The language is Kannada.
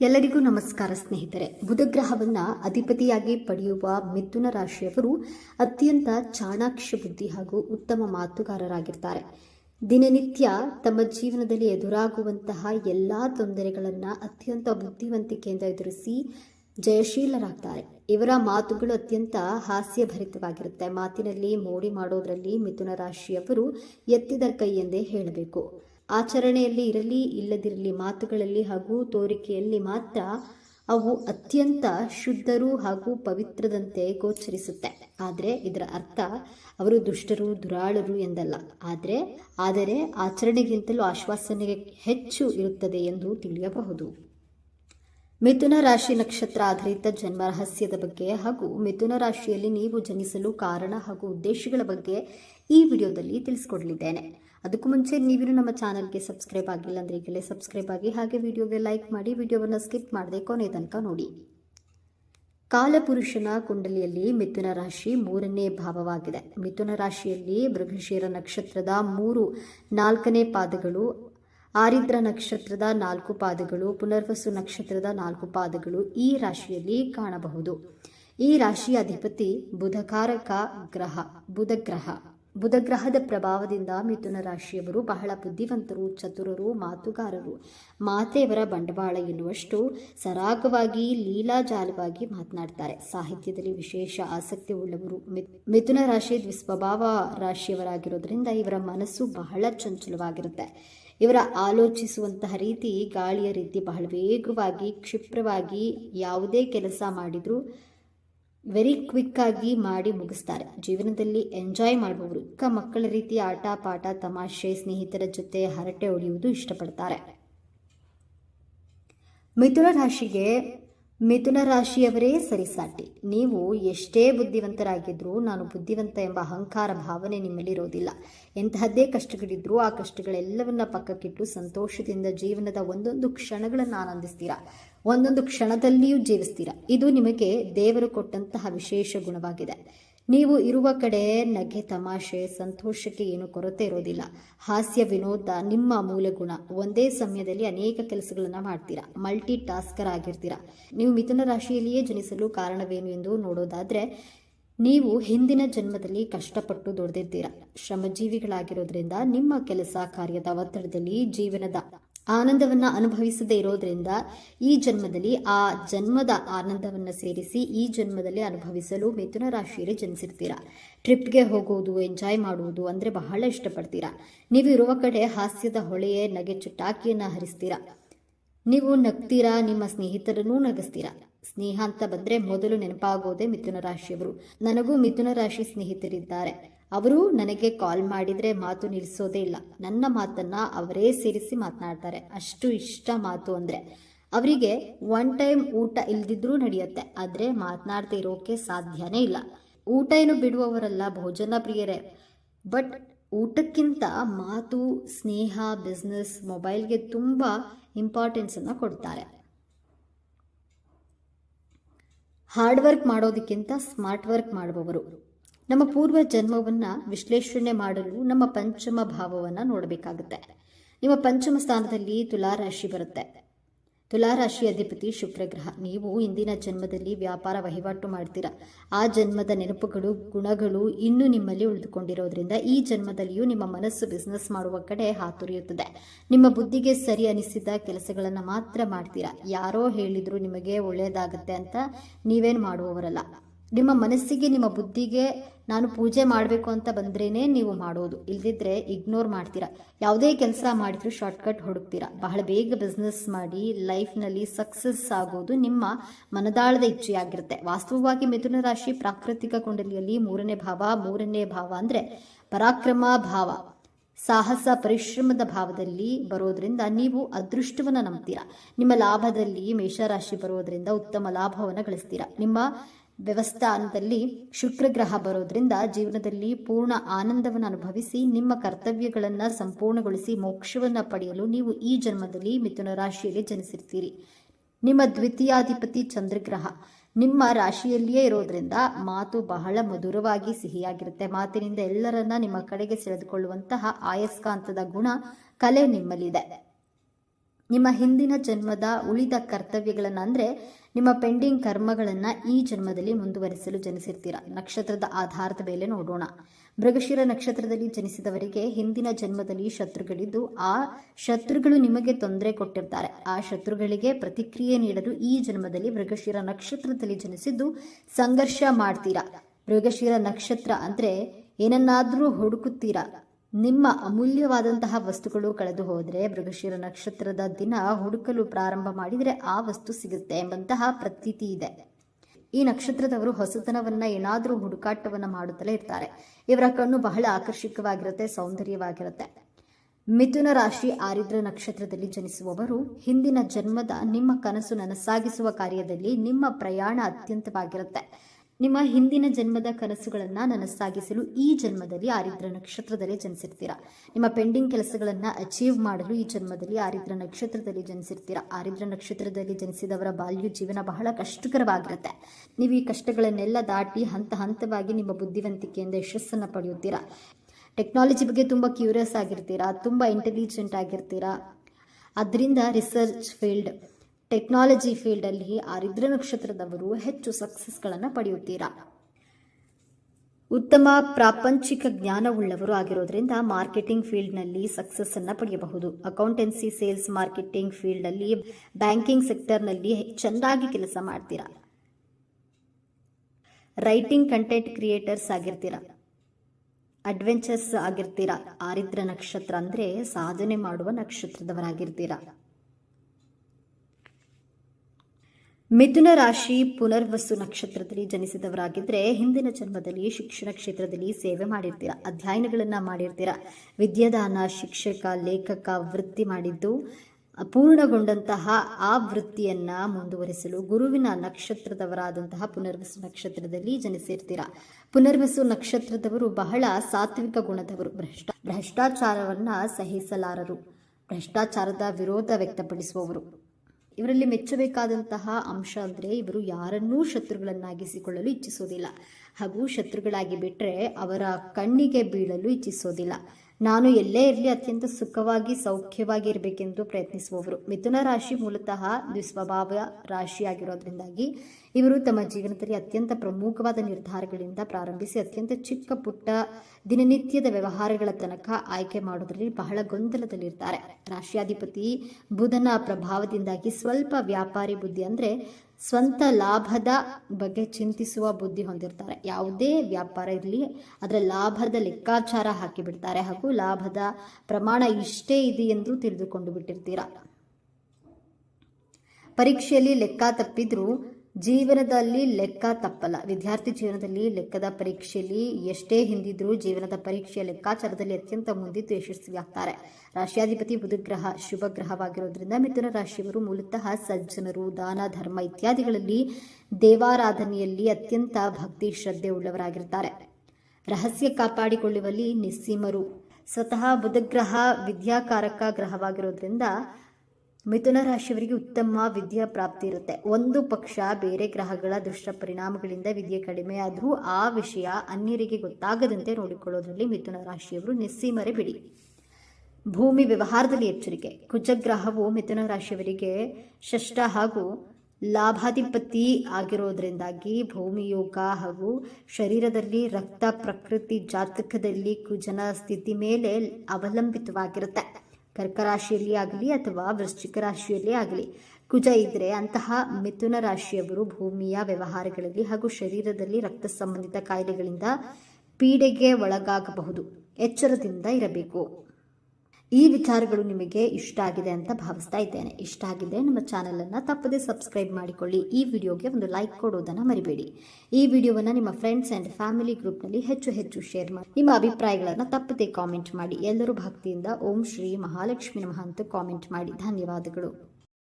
ಎಲ್ಲರಿಗೂ ನಮಸ್ಕಾರ ಸ್ನೇಹಿತರೆ. ಬುಧಗ್ರಹವನ್ನು ಅಧಿಪತಿಯಾಗಿ ಪಡೆಯುವ ಮಿಥುನ ರಾಶಿಯವರು ಅತ್ಯಂತ ಚಾಣಾಕ್ಷ ಬುದ್ಧಿ ಹಾಗೂ ಉತ್ತಮ ಮಾತುಗಾರರಾಗಿರ್ತಾರೆ. ದಿನನಿತ್ಯ ತಮ್ಮ ಜೀವನದಲ್ಲಿ ಎದುರಾಗುವಂತಹ ಎಲ್ಲ ತೊಂದರೆಗಳನ್ನು ಅತ್ಯಂತ ಬುದ್ಧಿವಂತಿಕೆಯಿಂದ ಎದುರಿಸಿ ಜಯಶೀಲರಾಗ್ತಾರೆ. ಇವರ ಮಾತುಗಳು ಅತ್ಯಂತ ಹಾಸ್ಯಭರಿತವಾಗಿರುತ್ತೆ. ಮಾತಿನಲ್ಲಿ ಮೋಡಿ ಮಾಡೋದರಲ್ಲಿ ಮಿಥುನ ರಾಶಿಯವರು ಎತ್ತಿದ ಕೈ ಎಂದೇ ಹೇಳಬೇಕು. ಆಚರಣೆಯಲ್ಲಿ ಇರಲಿ, ಇಲ್ಲದಿರಲಿ, ಮಾತುಗಳಲ್ಲಿ ಹಾಗೂ ತೋರಿಕೆಯಲ್ಲಿ ಮಾತ್ರ ಅವು ಅತ್ಯಂತ ಶುದ್ಧರು ಹಾಗೂ ಪವಿತ್ರದಂತೆ ಗೋಚರಿಸುತ್ತೆ. ಆದರೆ ಇದರ ಅರ್ಥ ಅವರು ದುಷ್ಟರು, ದುರಾಳರು ಎಂದಲ್ಲ. ಆದರೆ ಆದರೆ ಆಚರಣೆಗಿಂತಲೂ ಆಶ್ವಾಸನೆಗೆ ಹೆಚ್ಚು ಇರುತ್ತದೆ ಎಂದು ತಿಳಿಯಬಹುದು. ಮಿಥುನ ರಾಶಿ ನಕ್ಷತ್ರ ಆಧಾರಿತ ಜನ್ಮ ರಹಸ್ಯದ ಬಗ್ಗೆ ಹಾಗೂ ಮಿಥುನ ರಾಶಿಯಲ್ಲಿ ನೀವು ಜನಿಸಲು ಕಾರಣ ಹಾಗೂ ಉದ್ದೇಶಗಳ ಬಗ್ಗೆ ಈ ವಿಡಿಯೋದಲ್ಲಿ ತಿಳಿಸ್ಕೊಡ್ಲಿದ್ದೇನೆ. ಅದಕ್ಕೂ ಮುಂಚೆ ನೀವಿನ್ನು ನಮ್ಮ ಚಾನಲ್ಗೆ ಸಬ್ಸ್ಕ್ರೈಬ್ ಆಗಿಲ್ಲ ಅಂದರೆ ಈಗಲೇ ಸಬ್ಸ್ಕ್ರೈಬ್ ಆಗಿ ಹಾಗೆ ವಿಡಿಯೋಗೆ ಲೈಕ್ ಮಾಡಿ, ವಿಡಿಯೋವನ್ನು ಸ್ಕಿಪ್ ಮಾಡದೆ ಕೊನೆ ತನಕ ನೋಡಿ. ಕಾಲಪುರುಷನ ಕುಂಡಲಿಯಲ್ಲಿ ಮಿಥುನ ರಾಶಿ ಮೂರನೇ ಭಾವವಾಗಿದೆ. ಮಿಥುನ ರಾಶಿಯಲ್ಲಿ ಮೃಗಶಿರ ನಕ್ಷತ್ರದ ಮೂರು, ನಾಲ್ಕನೇ ಪಾದಗಳು, ಆರಿದ್ರ ನಕ್ಷತ್ರದ ನಾಲ್ಕು ಪಾದಗಳು, ಪುನರ್ವಸು ನಕ್ಷತ್ರದ ನಾಲ್ಕು ಪಾದಗಳು ಈ ರಾಶಿಯಲ್ಲಿ ಕಾಣಬಹುದು. ಈ ರಾಶಿಯ ಅಧಿಪತಿ ಬುಧಕಾರಕ ಗ್ರಹ, ಬುಧ ಗ್ರಹ ಬುಧ ಗ್ರಹದ ಪ್ರಭಾವದಿಂದ ಮಿಥುನ ರಾಶಿಯವರು ಬಹಳ ಬುದ್ಧಿವಂತರು, ಚತುರರು, ಮಾತುಗಾರರು. ಮಾತೆಯವರ ಬಂಡವಾಳ ಎನ್ನುವಷ್ಟು ಸರಾಗವಾಗಿ ಲೀಲಾಜಾಲವಾಗಿ ಮಾತನಾಡ್ತಾರೆ. ಸಾಹಿತ್ಯದಲ್ಲಿ ವಿಶೇಷ ಆಸಕ್ತಿ ಉಳ್ಳವರು ಮಿಥುನ ರಾಶಿ ದ್ವಿಸ್ವಭಾವ ರಾಶಿಯವರಾಗಿರೋದ್ರಿಂದ ಇವರ ಮನಸ್ಸು ಬಹಳ ಚಂಚಲವಾಗಿರುತ್ತೆ. ಇವರ ಆಲೋಚಿಸುವಂತಹ ರೀತಿ ಗಾಳಿಯ ರೀತಿ ಬಹಳ ವೇಗವಾಗಿ, ಕ್ಷಿಪ್ರವಾಗಿ ಯಾವುದೇ ಕೆಲಸ ಮಾಡಿದರೂ ವೆರಿ ಕ್ವಿಕ್ ಆಗಿ ಮಾಡಿ ಮುಗಿಸ್ತಾರೆ. ಜೀವನದಲ್ಲಿ ಎಂಜಾಯ್ ಮಾಡುವವರು, ಚಿಕ್ಕ ಮಕ್ಕಳ ರೀತಿ ಆಟ ಪಾಠ, ತಮಾಷೆ, ಸ್ನೇಹಿತರ ಜೊತೆ ಹರಟೆ ಹೊಡೆಯುವುದು ಇಷ್ಟಪಡ್ತಾರೆ. ಮಿಥುನ ರಾಶಿಗೆ ಮಿಥುನ ರಾಶಿಯವರೇ ಸರಿಸಾಟಿ ನೀವು ಎಷ್ಟೇ ಬುದ್ಧಿವಂತರಾಗಿದ್ರೂ ನಾನು ಬುದ್ಧಿವಂತ ಎಂಬ ಅಹಂಕಾರ ಭಾವನೆ ನಿಮ್ಮಲ್ಲಿರೋದಿಲ್ಲ. ಎಂತಹದ್ದೇ ಕಷ್ಟಗಳಿದ್ರೂ ಆ ಕಷ್ಟಗಳೆಲ್ಲವನ್ನ ಪಕ್ಕಕ್ಕಿಟ್ಟು ಸಂತೋಷದಿಂದ ಜೀವನದ ಒಂದೊಂದು ಕ್ಷಣಗಳನ್ನು ಆನಂದಿಸ್ತೀರಾ? ಒಂದೊಂದು ಕ್ಷಣದಲ್ಲಿಯೂ ಜೀವಿಸ್ತೀರಾ? ಇದು ನಿಮಗೆ ದೇವರು ಕೊಟ್ಟಂತಹ ವಿಶೇಷ ಗುಣವಾಗಿದೆ. ನೀವು ಇರುವ ಕಡೆ ನಗೆ, ತಮಾಷೆ, ಸಂತೋಷಕ್ಕೆ ಏನು ಕೊರತೆ ಇರೋದಿಲ್ಲ. ಹಾಸ್ಯ, ವಿನೋದ, ನಿಮ್ಮ ಮೂಲ ಗುಣ ಒಂದೇ ಸಮಯದಲ್ಲಿ ಅನೇಕ ಕೆಲಸಗಳನ್ನು ಮಾಡ್ತೀರಾ. ಮಲ್ಟಿ ಟಾಸ್ಕರ್ ಆಗಿರ್ತೀರಾ. ನೀವು ಮಿಥುನ ರಾಶಿಯಲ್ಲಿಯೇ ಜನಿಸಲು ಕಾರಣವೇನು ಎಂದು ನೋಡೋದಾದರೆ, ನೀವು ಹಿಂದಿನ ಜನ್ಮದಲ್ಲಿ ಕಷ್ಟಪಟ್ಟು ದುಡ್ದಿರ್ತೀರಾ. ಶ್ರಮಜೀವಿಗಳಾಗಿರೋದ್ರಿಂದ ನಿಮ್ಮ ಕೆಲಸ, ಕಾರ್ಯದ ಒತ್ತಡದಲ್ಲಿ ಜೀವನದ ಆನಂದವನ್ನ ಅನುಭವಿಸದೇ ಇರೋದ್ರಿಂದ ಈ ಜನ್ಮದಲ್ಲಿ ಆ ಜನ್ಮದ ಆನಂದವನ್ನು ಸೇರಿಸಿ ಈ ಜನ್ಮದಲ್ಲಿ ಅನುಭವಿಸಲು ಮಿಥುನ ರಾಶಿಯಲ್ಲಿ ಜನಿಸಿರ್ತೀರಾ? ಟ್ರಿಪ್ಗೆ ಹೋಗುವುದು, ಎಂಜಾಯ್ ಮಾಡುವುದು ಅಂದರೆ ಬಹಳ ಇಷ್ಟಪಡ್ತೀರಾ? ನೀವು ಇರುವ ಕಡೆ ಹಾಸ್ಯದ ಹೊಳೆಯೇ, ನಗೆ ಚುಟ್ಟಾಕಿಯನ್ನು ಹರಿಸ್ತೀರಾ? ನೀವು ನಗ್ತೀರಾ? ನಿಮ್ಮ ಸ್ನೇಹಿತರನ್ನೂ ನಗಿಸ್ತೀರಾ? ಸ್ನೇಹ ಅಂತ ಬಂದ್ರೆ ಮೊದಲು ನೆನಪಾಗೋದೇ ಮಿಥುನ ರಾಶಿಯವರು. ನನಗೂ ಮಿಥುನ ರಾಶಿ ಸ್ನೇಹಿತರಿದ್ದಾರೆ. ಅವರು ನನಗೆ ಕಾಲ್ ಮಾಡಿದರೆ ಮಾತು ನಿಲ್ಲಿಸೋದೇ ಇಲ್ಲ. ನನ್ನ ಮಾತನ್ನ ಅವರೇ ಸೇರಿಸಿ ಮಾತನಾಡ್ತಾರೆ. ಅಷ್ಟು ಇಷ್ಟ ಮಾತು ಅಂದರೆ, ಅವರಿಗೆ ಒನ್ ಟೈಮ್ ಊಟ ಇಲ್ದಿದ್ರೂ ನಡೆಯುತ್ತೆ, ಆದರೆ ಮಾತನಾಡ್ತಾ ಇರೋಕೆ ಸಾಧ್ಯನೇ ಇಲ್ಲ. ಊಟ ಏನು ಬಿಡುವವರಲ್ಲ ಭೋಜನ ಪ್ರಿಯರೇ. ಬಟ್ ಊಟಕ್ಕಿಂತ ಮಾತು, ಸ್ನೇಹ ಬಿಸ್ನೆಸ್ ಮೊಬೈಲ್ಗೆ ತುಂಬ ಇಂಪಾರ್ಟೆನ್ಸನ್ನು ಕೊಡ್ತಾರೆ. ಹಾರ್ಡ್ ವರ್ಕ್ ಮಾಡೋದಕ್ಕಿಂತ ಸ್ಮಾರ್ಟ್ ವರ್ಕ್ ಮಾಡುವವರು. ನಮ್ಮ ಪೂರ್ವ ಜನ್ಮವನ್ನು ವಿಶ್ಲೇಷಣೆ ಮಾಡಲು ನಮ್ಮ ಪಂಚಮ ಭಾವವನ್ನು ನೋಡಬೇಕಾಗುತ್ತೆ. ನಿಮ್ಮ ಪಂಚಮ ಸ್ಥಾನದಲ್ಲಿ ತುಲಾರಾಶಿ ಬರುತ್ತೆ. ತುಲಾರಾಶಿ ಅಧಿಪತಿ ಶುಕ್ರಗ್ರಹ. ನೀವು ಇಂದಿನ ಜನ್ಮದಲ್ಲಿ ವ್ಯಾಪಾರ ವಹಿವಾಟು ಮಾಡ್ತೀರಾ. ಆ ಜನ್ಮದ ನೆನಪುಗಳು, ಗುಣಗಳು ಇನ್ನೂ ನಿಮ್ಮಲ್ಲಿ ಉಳಿದುಕೊಂಡಿರೋದ್ರಿಂದ ಈ ಜನ್ಮದಲ್ಲಿಯೂ ನಿಮ್ಮ ಮನಸ್ಸು ಬಿಸ್ನೆಸ್ ಮಾಡುವ ಕಡೆ ಹಾತೊರೆಯುತ್ತದೆ. ನಿಮ್ಮ ಬುದ್ಧಿಗೆ ಸರಿ ಅನಿಸಿದ ಕೆಲಸಗಳನ್ನು ಮಾತ್ರ ಮಾಡ್ತೀರಾ. ಯಾರೋ ಹೇಳಿದ್ರು ನಿಮಗೆ ಒಳ್ಳೆಯದಾಗತ್ತೆ ಅಂತ ನೀವೇನು ಮಾಡುವವರಲ್ಲ. ನಿಮ್ಮ ಮನಸ್ಸಿಗೆ, ನಿಮ್ಮ ಬುದ್ಧಿಗೆ ನಾನು ಪೂಜೆ ಮಾಡಬೇಕು ಅಂತ ಬಂದ್ರೇನೆ ನೀವು ಮಾಡೋದು. ಇಲ್ದಿದ್ರೆ ಇಗ್ನೋರ್ ಮಾಡ್ತೀರಾ. ಯಾವುದೇ ಕೆಲಸ ಮಾಡಿದ್ರು ಶಾರ್ಟ್ಕಟ್ ಹುಡುಕ್ತೀರಾ. ಬಹಳ ಬೇಗ ಬಿಸ್ನೆಸ್ ಮಾಡಿ ಲೈಫ್ನಲ್ಲಿ ಸಕ್ಸಸ್ ಆಗೋದು ನಿಮ್ಮ ಮನದಾಳದ ಇಚ್ಛೆಯಾಗಿರುತ್ತೆ. ವಾಸ್ತವವಾಗಿ ಮಿಥುನ ರಾಶಿ ಪ್ರಾಕೃತಿಕ ಕುಂಡಲಿಯಲ್ಲಿ ಮೂರನೇ ಭಾವ ಮೂರನೇ ಭಾವ ಅಂದರೆ ಪರಾಕ್ರಮ ಭಾವ. ಸಾಹಸ, ಪರಿಶ್ರಮದ ಭಾವದಲ್ಲಿ ಬರೋದ್ರಿಂದ ನೀವು ಅದೃಷ್ಟವನ್ನು ನಂಬ್ತೀರಾ. ನಿಮ್ಮ ಲಾಭದಲ್ಲಿ ಮೇಷರಾಶಿ ಬರೋದ್ರಿಂದ ಉತ್ತಮ ಲಾಭವನ್ನು ಗಳಿಸ್ತೀರಾ. ನಿಮ್ಮ ವ್ಯವಸ್ಥಾನದಲ್ಲಿ ಶುಕ್ರಗ್ರಹ ಬರೋದ್ರಿಂದ ಜೀವನದಲ್ಲಿ ಪೂರ್ಣ ಆನಂದವನ್ನು ಅನುಭವಿಸಿ ನಿಮ್ಮ ಕರ್ತವ್ಯಗಳನ್ನು ಸಂಪೂರ್ಣಗೊಳಿಸಿ ಮೋಕ್ಷವನ್ನು ಪಡೆಯಲು ನೀವು ಈ ಜನ್ಮದಲ್ಲಿ ಮಿಥುನ ರಾಶಿಯಲ್ಲಿ ಜನಿಸಿರ್ತೀರಿ. ನಿಮ್ಮ ದ್ವಿತೀಯಾಧಿಪತಿ ಚಂದ್ರಗ್ರಹ. ನಿಮ್ಮ ರಾಶಿಯಲ್ಲಿಯೇ ಇರೋದ್ರಿಂದ ಮಾತು ಬಹಳ ಮಧುರವಾಗಿ ಸಿಹಿಯಾಗಿರುತ್ತೆ. ಮಾತಿನಿಂದ ಎಲ್ಲರನ್ನ ನಿಮ್ಮ ಕಡೆಗೆ ಸೆಳೆದುಕೊಳ್ಳುವಂತಹ ಆಯಸ್ಕಾಂತದ ಗುಣ ಕಲೆ ನಿಮ್ಮಲ್ಲಿದೆ. ನಿಮ್ಮ ಹಿಂದಿನ ಜನ್ಮದ ಉಳಿದ ಕರ್ತವ್ಯಗಳನ್ನ ಅಂದರೆ ನಿಮ್ಮ ಪೆಂಡಿಂಗ್ ಕರ್ಮಗಳನ್ನು ಈ ಜನ್ಮದಲ್ಲಿ ಮುಂದುವರಿಸಲು ಜನಿಸಿರ್ತೀರಾ? ನಕ್ಷತ್ರದ ಆಧಾರದ ಮೇಲೆ ನೋಡೋಣ. ಮೃಗಶಿರ ನಕ್ಷತ್ರದಲ್ಲಿ ಜನಿಸಿದವರಿಗೆ ಹಿಂದಿನ ಜನ್ಮದಲ್ಲಿ ಶತ್ರುಗಳಿದ್ದು, ಆ ಶತ್ರುಗಳು ನಿಮಗೆ ತೊಂದರೆ ಕೊಟ್ಟಿರ್ತಾರೆ. ಆ ಶತ್ರುಗಳಿಗೆ ಪ್ರತಿಕ್ರಿಯೆ ನೀಡಲು ಈ ಜನ್ಮದಲ್ಲಿ ಮೃಗಶಿರ ನಕ್ಷತ್ರದಲ್ಲಿ ಜನಿಸಿದ್ದು ಸಂಘರ್ಷ ಮಾಡ್ತೀರಾ? ಮೃಗಶಿರ ನಕ್ಷತ್ರ ಅಂದರೆ ಏನನ್ನಾದರೂ ಹುಡುಕುತ್ತೀರಾ? ನಿಮ್ಮ ಅಮೂಲ್ಯವಾದಂತಹ ವಸ್ತುಗಳು ಕಳೆದು ಹೋದರೆ ಮೃಗಶಿರ ನಕ್ಷತ್ರದ ದಿನ ಹುಡುಕಲು ಪ್ರಾರಂಭ ಮಾಡಿದರೆ ಆ ವಸ್ತು ಸಿಗುತ್ತೆ ಎಂಬಂತಹ ಪ್ರತೀತಿ ಇದೆ. ಈ ನಕ್ಷತ್ರದವರು ಹೊಸತನವನ್ನ ಏನಾದರೂ ಹುಡುಕಾಟವನ್ನ ಮಾಡುತ್ತಲೇ ಇರ್ತಾರೆ. ಇವರ ಕಣ್ಣು ಬಹಳ ಆಕರ್ಷಕವಾಗಿರುತ್ತೆ, ಸೌಂದರ್ಯವಾಗಿರುತ್ತೆ. ಮಿಥುನ ರಾಶಿ ಆರಿದ್ರ ನಕ್ಷತ್ರದಲ್ಲಿ ಜನಿಸುವವರು, ಹಿಂದಿನ ಜನ್ಮದ ನಿಮ್ಮ ಕನಸು ನನಸಾಗಿಸುವ ಕಾರ್ಯದಲ್ಲಿ ನಿಮ್ಮ ಪ್ರಯಾಣ ಅತ್ಯಂತವಾಗಿರುತ್ತೆ. ನಿಮ್ಮ ಹಿಂದಿನ ಜನ್ಮದ ಕನಸುಗಳನ್ನು ನನಸಾಗಿಸಲು ಈ ಜನ್ಮದಲ್ಲಿ ಆರಿದ್ರ ನಕ್ಷತ್ರದಲ್ಲಿ ಜನಿಸಿರ್ತೀರಾ. ನಿಮ್ಮ ಪೆಂಡಿಂಗ್ ಕೆಲಸಗಳನ್ನು ಅಚೀವ್ ಮಾಡಲು ಈ ಜನ್ಮದಲ್ಲಿ ಆರಿದ್ರ ನಕ್ಷತ್ರದಲ್ಲಿ ಜನಿಸಿರ್ತೀರಾ. ಆರಿದ್ರ ನಕ್ಷತ್ರದಲ್ಲಿ ಜನಿಸಿದವರ ಬಾಲ್ಯ ಜೀವನ ಬಹಳ ಕಷ್ಟಕರವಾಗಿರುತ್ತೆ. ನೀವು ಈ ಕಷ್ಟಗಳನ್ನೆಲ್ಲ ದಾಟಿ ಹಂತ ಹಂತವಾಗಿ ನಿಮ್ಮ ಬುದ್ಧಿವಂತಿಕೆಯಿಂದ ಯಶಸ್ಸನ್ನು ಪಡೆಯುತ್ತೀರಾ. ಟೆಕ್ನಾಲಜಿ ಬಗ್ಗೆ ತುಂಬ ಕ್ಯೂರಿಯಸ್ ಆಗಿರ್ತೀರಾ, ತುಂಬ ಇಂಟೆಲಿಜೆಂಟ್ ಆಗಿರ್ತೀರಾ. ಅದರಿಂದ ರಿಸರ್ಚ್ ಫೀಲ್ಡ್ ಟೆಕ್ನಾಲಜಿ ಫೀಲ್ಡಲ್ಲಿ ಆರಿದ್ರ ನಕ್ಷತ್ರದವರು ಹೆಚ್ಚು ಸಕ್ಸಸ್ಗಳನ್ನು ಪಡೆಯುತ್ತೀರಾ? ಉತ್ತಮ ಪ್ರಾಪಂಚಿಕ ಜ್ಞಾನವುಳ್ಳವರು ಆಗಿರೋದ್ರಿಂದ ಮಾರ್ಕೆಟಿಂಗ್ ಫೀಲ್ಡ್ನಲ್ಲಿ ಸಕ್ಸಸ್ಸನ್ನು ಪಡೆಯಬಹುದು. ಅಕೌಂಟೆನ್ಸಿ ಸೇಲ್ಸ್ ಮಾರ್ಕೆಟಿಂಗ್ ಫೀಲ್ಡಲ್ಲಿ ಬ್ಯಾಂಕಿಂಗ್ ಸೆಕ್ಟರ್ನಲ್ಲಿ ಚೆನ್ನಾಗಿ ಕೆಲಸ ಮಾಡ್ತೀರಾ? ರೈಟಿಂಗ್ ಕಂಟೆಂಟ್ ಕ್ರಿಯೇಟರ್ಸ್ ಆಗಿರ್ತೀರಾ? ಅಡ್ವೆಂಚರ್ಸ್ ಆಗಿರ್ತೀರಾ? ಆರಿದ್ರ ನಕ್ಷತ್ರ ಅಂದ್ರೆ ಸಾಧನೆ ಮಾಡುವ ನಕ್ಷತ್ರದವರಾಗಿರ್ತೀರಾ? ಮಿಥುನ ರಾಶಿ ಪುನರ್ವಸು ನಕ್ಷತ್ರದಲ್ಲಿ ಜನಿಸಿದವರಾಗಿದ್ದರೆ ಹಿಂದಿನ ಜನ್ಮದಲ್ಲಿ ಶಿಕ್ಷಣ ಕ್ಷೇತ್ರದಲ್ಲಿ ಸೇವೆ ಮಾಡಿರ್ತೀರ, ಅಧ್ಯಯನಗಳನ್ನು ಮಾಡಿರ್ತೀರ. ವಿದ್ಯಾದಾನ, ಶಿಕ್ಷಕ, ಲೇಖಕ ವೃತ್ತಿ ಮಾಡಿದ್ದು ಪೂರ್ಣಗೊಂಡಂತಹ ಆ ವೃತ್ತಿಯನ್ನು ಮುಂದುವರಿಸಲು ಗುರುವಿನ ನಕ್ಷತ್ರದವರಾದಂತಹ ಪುನರ್ವಸು ನಕ್ಷತ್ರದಲ್ಲಿ ಜನಿಸಿರ್ತೀರ. ಪುನರ್ವಸು ನಕ್ಷತ್ರದವರು ಬಹಳ ಸಾತ್ವಿಕ ಗುಣದವರು. ಭ್ರಷ್ಟ, ಭ್ರಷ್ಟಾಚಾರವನ್ನು ಸಹಿಸಲಾರರು. ಭ್ರಷ್ಟಾಚಾರದ ವಿರೋಧ ವ್ಯಕ್ತಪಡಿಸುವವರು. ಇವರಲ್ಲಿ ಮೆಚ್ಚಬೇಕಾದಂತಹ ಅಂಶ ಅಂದರೆ ಇವರು ಯಾರನ್ನೂ ಶತ್ರುಗಳನ್ನಾಗಿಸಿಕೊಳ್ಳಲು ಇಚ್ಛಿಸೋದಿಲ್ಲ. ಹಾಗೂ ಶತ್ರುಗಳಾಗಿ ಬಿಟ್ಟರೆ ಅವರ ಕಣ್ಣಿಗೆ ಬೀಳಲು ಇಚ್ಛಿಸೋದಿಲ್ಲ. ನಾನು ಎಲ್ಲೇ ಇರಲಿ ಅತ್ಯಂತ ಸುಖವಾಗಿ, ಸೌಖ್ಯವಾಗಿ ಇರಬೇಕೆಂದು ಪ್ರಯತ್ನಿಸುವವರು. ಮಿಥುನ ರಾಶಿ ಮೂಲತಃ ದ್ವಿಸ್ವಭಾವ ರಾಶಿಯಾಗಿರೋದ್ರಿಂದಾಗಿ ಇವರು ತಮ್ಮ ಜೀವನದಲ್ಲಿ ಅತ್ಯಂತ ಪ್ರಮುಖವಾದ ನಿರ್ಧಾರಗಳಿಂದ ಪ್ರಾರಂಭಿಸಿ ಅತ್ಯಂತ ಚಿಕ್ಕ ಪುಟ್ಟ ದಿನನಿತ್ಯದ ವ್ಯವಹಾರಗಳ ತನಕ ಆಯ್ಕೆ ಮಾಡೋದರಲ್ಲಿ ಬಹಳ ಗೊಂದಲದಲ್ಲಿರ್ತಾರೆ. ರಾಶಿಯಾಧಿಪತಿ ಬುಧನ ಪ್ರಭಾವದಿಂದಾಗಿ ಸ್ವಲ್ಪ ವ್ಯಾಪಾರಿ ಬುದ್ಧಿ ಅಂದರೆ ಸ್ವಂತ ಲಾಭದ ಬಗ್ಗೆ ಚಿಂತಿಸುವ ಬುದ್ಧಿ ಹೊಂದಿರ್ತಾರೆ. ಯಾವುದೇ ವ್ಯಾಪಾರ ಇರಲಿ ಅದರ ಲಾಭದ ಲೆಕ್ಕಾಚಾರ ಹಾಕಿಬಿಡ್ತಾರೆ ಹಾಗೂ ಲಾಭದ ಪ್ರಮಾಣ ಇಷ್ಟೇ ಇದೆ ಎಂದು ತಿಳಿದುಕೊಂಡು ಬಿಟ್ಟಿರ್ತೀರ. ಪರೀಕ್ಷೆಯಲ್ಲಿ ಲೆಕ್ಕ ತಪ್ಪಿದ್ರೂ ಜೀವನದಲ್ಲಿ ಲೆಕ್ಕ ತಪ್ಪಲ್ಲ. ವಿದ್ಯಾರ್ಥಿ ಜೀವನದಲ್ಲಿ ಲೆಕ್ಕದ ಪರೀಕ್ಷೆಯಲ್ಲಿ ಎಷ್ಟೇ ಹಿಂದಿದ್ರೂ ಜೀವನದ ಪರೀಕ್ಷೆಯ ಲೆಕ್ಕಾಚಾರದಲ್ಲಿ ಅತ್ಯಂತ ಮುಂದಿದ್ದು ಯಶಸ್ವಿಯಾಗ್ತಾರೆ. ರಾಶಿಯಾಧಿಪತಿ ಬುಧಗ್ರಹ ಶುಭ ಗ್ರಹವಾಗಿರೋದ್ರಿಂದ ಮಿಥುನ ರಾಶಿಯವರು ಮೂಲತಃ ಸಜ್ಜನರು, ದಾನ, ಧರ್ಮ ಇತ್ಯಾದಿಗಳಲ್ಲಿ ದೇವಾರಾಧನೆಯಲ್ಲಿ ಅತ್ಯಂತ ಭಕ್ತಿ, ಶ್ರದ್ಧೆ ಉಳ್ಳವರಾಗಿರ್ತಾರೆ. ರಹಸ್ಯ ಕಾಪಾಡಿಕೊಳ್ಳುವಲ್ಲಿ ನಿಸ್ಸೀಮರು. ಸ್ವತಃ ಬುಧಗ್ರಹ ವಿದ್ಯಾಕಾರಕ ಗ್ರಹವಾಗಿರೋದ್ರಿಂದ ಮಿಥುನ ರಾಶಿಯವರಿಗೆ ಉತ್ತಮ ವಿದ್ಯಾ ಪ್ರಾಪ್ತಿ ಇರುತ್ತೆ. ಒಂದು ಪಕ್ಷ ಬೇರೆ ಗ್ರಹಗಳ ದುಷ್ಟ ಪರಿಣಾಮಗಳಿಂದ ವಿದ್ಯೆ ಕಡಿಮೆ ಆ ವಿಷಯ ಅನ್ಯರಿಗೆ ಗೊತ್ತಾಗದಂತೆ ನೋಡಿಕೊಳ್ಳೋದ್ರಲ್ಲಿ ಮಿಥುನ ರಾಶಿಯವರು ನಿಸ್ಸೀಮರೆ ಬಿಡಿ. ಭೂಮಿ ವ್ಯವಹಾರದಲ್ಲಿ ಎಚ್ಚರಿಕೆ. ಕುಜಗ್ರಹವು ಮಿಥುನ ರಾಶಿಯವರಿಗೆ ಷಷ್ಠ ಹಾಗೂ ಲಾಭಾಧಿಪತಿ ಆಗಿರೋದ್ರಿಂದಾಗಿ ಭೂಮಿಯೋಗ ಹಾಗೂ ಶರೀರದಲ್ಲಿ ರಕ್ತ ಪ್ರಕೃತಿ ಜಾತಕದಲ್ಲಿ ಕುಜನ ಸ್ಥಿತಿ ಮೇಲೆ ಅವಲಂಬಿತವಾಗಿರುತ್ತೆ. ಕರ್ಕ ರಾಶಿಯಲ್ಲಿ ಆಗಲಿ ಅಥವಾ ವೃಶ್ಚಿಕ ರಾಶಿಯಲ್ಲೇ ಆಗಲಿ. ಕುಜ ಇದ್ರೆ ಅಂತಹ ಮಿಥುನ ರಾಶಿಯವರು ಭೂಮಿಯ ವ್ಯವಹಾರಗಳಲ್ಲಿ ಹಾಗೂ ಶರೀರದಲ್ಲಿ ರಕ್ತ ಸಂಬಂಧಿತ ಕಾಯಿಲೆಗಳಿಂದ ಪೀಡೆಗೆ ಒಳಗಾಗಬಹುದು. ಎಚ್ಚರದಿಂದ ಇರಬೇಕು. ಈ ವಿಚಾರಗಳು ನಿಮಗೆ ಇಷ್ಟ ಆಗಿದೆ ಅಂತ ಭಾವಿಸ್ತಾ ಇದ್ದೇನೆ. ಇಷ್ಟ ಆಗಿದೆ ನಮ್ಮ ಚಾನಲನ್ನು ತಪ್ಪದೇ ಸಬ್ಸ್ಕ್ರೈಬ್ ಮಾಡಿಕೊಳ್ಳಿ. ಈ ವಿಡಿಯೋಗೆ ಒಂದು ಲೈಕ್ ಕೊಡೋದನ್ನ ಮರಿಬೇಡಿ. ಈ ವಿಡಿಯೋವನ್ನು ನಿಮ್ಮ ಫ್ರೆಂಡ್ಸ್ ಆ್ಯಂಡ್ ಫ್ಯಾಮಿಲಿ ಗ್ರೂಪ್ನಲ್ಲಿ ಹೆಚ್ಚು ಹೆಚ್ಚು ಶೇರ್ ಮಾಡಿ. ನಿಮ್ಮ ಅಭಿಪ್ರಾಯಗಳನ್ನು ತಪ್ಪದೇ ಕಾಮೆಂಟ್ ಮಾಡಿ. ಎಲ್ಲರೂ ಭಕ್ತಿಯಿಂದ ಓಂ ಶ್ರೀ ಮಹಾಲಕ್ಷ್ಮಿ ನಮಃ ಅಂತ ಕಾಮೆಂಟ್ ಮಾಡಿ. ಧನ್ಯವಾದಗಳು.